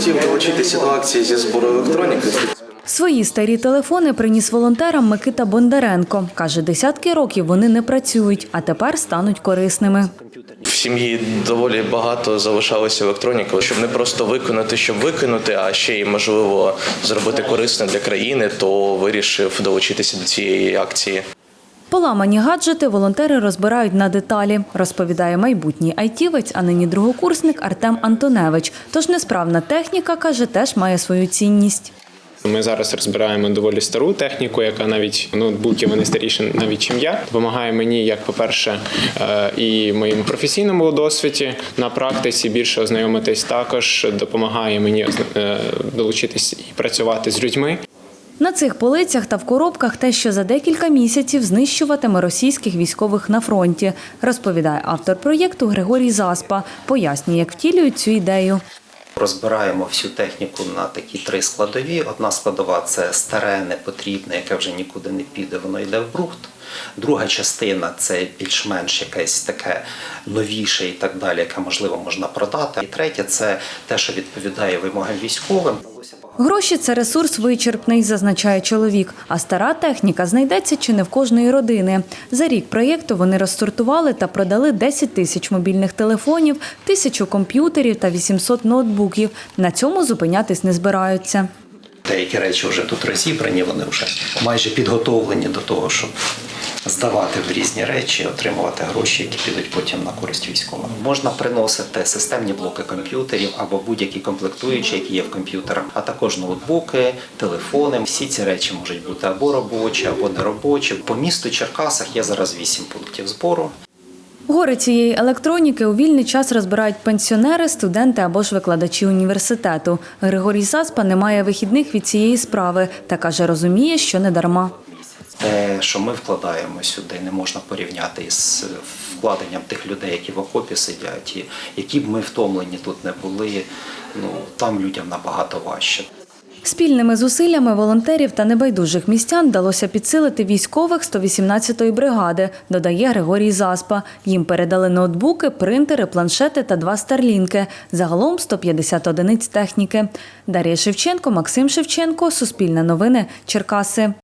хотів долучитися до акції зі збору електроніки. Свої старі телефони приніс волонтерам Микита Бондаренко. Каже, десятки років вони не працюють, а тепер стануть корисними. В сім'ї доволі багато залишалося електроніки, щоб не просто виконати, щоб викинути, а ще й можливо зробити корисне для країни, то вирішив долучитися до цієї акції. Поламані гаджети волонтери розбирають на деталі, розповідає майбутній айтівець, а нині другокурсник Артем Антоневич. Тож несправна техніка, каже, теж має свою цінність. Ми зараз розбираємо доволі стару техніку, яка навіть ноутбуки вони старіші навіть чим я. Допомагає мені, як по-перше, е, і моєму професійному досвіді на практиці більше ознайомитись. Також допомагає мені е, долучитись і працювати з людьми. На цих полицях та в коробках те, що за декілька місяців знищуватиме російських військових на фронті, розповідає автор проєкту Григорій Заспа. Пояснює, як втілюють цю ідею. Розбираємо всю техніку на такі три складові. Одна складова це старе, непотрібне, яке вже нікуди не піде, воно йде в брухт. Друга частина це більш-менш якесь таке новіше і так далі, яке можливо можна продати. І третє це те, що відповідає вимогам військовим. Гроші це ресурс вичерпний, зазначає чоловік. А стара техніка знайдеться чи не в кожної родини. За рік проєкту вони розсортували та продали 10 тисяч мобільних телефонів, тисячу комп'ютерів та 800 ноутбуків. На цьому зупинятись не збираються. Деякі речі вже тут розібрані, вони вже майже підготовлені до того, щоб здавати в різні речі, отримувати гроші, які підуть потім на користь військовим. Можна приносити системні блоки комп'ютерів або будь-які комплектуючі, які є в комп'ютерах, а також ноутбуки, телефони. Всі ці речі можуть бути або робочі, або неробочі. По місту Черкасах є зараз 8 пунктів збору. Гори цієї електроніки у вільний час розбирають пенсіонери, студенти або ж викладачі університету. Григорій Заспа не має вихідних від цієї справи та каже, розуміє, що не дарма. Те, що ми вкладаємо сюди, не можна порівняти із вкладенням тих людей, які в окопі сидять, і які б ми втомлені тут не були. Ну там людям набагато важче. Спільними зусиллями волонтерів та небайдужих містян вдалося підсилити військових 118-ї бригади, додає Григорій Заспа. Їм передали ноутбуки, принтери, планшети та два старлінки. Загалом 150 одиниць техніки. Дар'я Шевченко, Максим Шевченко, Суспільне новини, Черкаси.